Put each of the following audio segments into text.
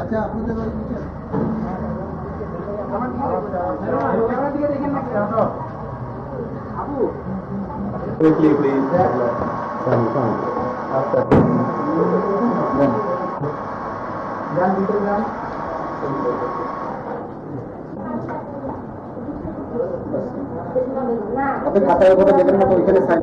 আচ্ছা আপনাদের ওই দিকে Quickly, please. Come, come. After. যান ভিতরে যান আপনার খাতায় কথা যেখানে মতো ওইখানে sign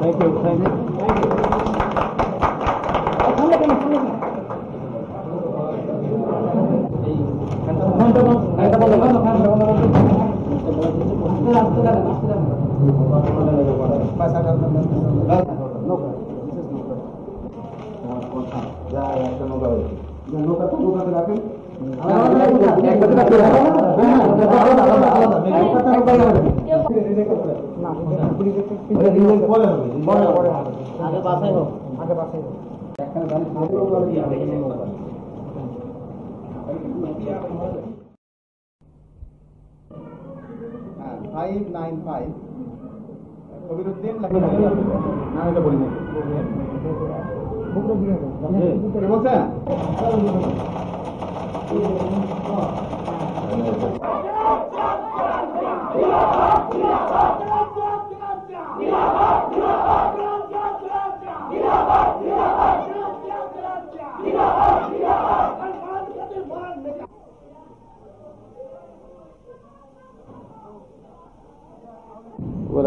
thank you thank you আগে ফাইভ নাইন ফাইভ কবিরুদ্দিন না এটা বলিনি বলছেন Well,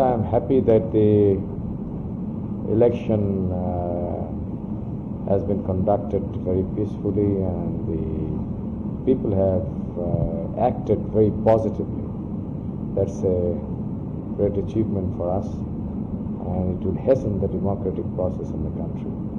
I'm happy that the election uh, has been conducted very peacefully and the people have uh, acted very positively. That's a great achievement for us and it will hasten the democratic process in the country.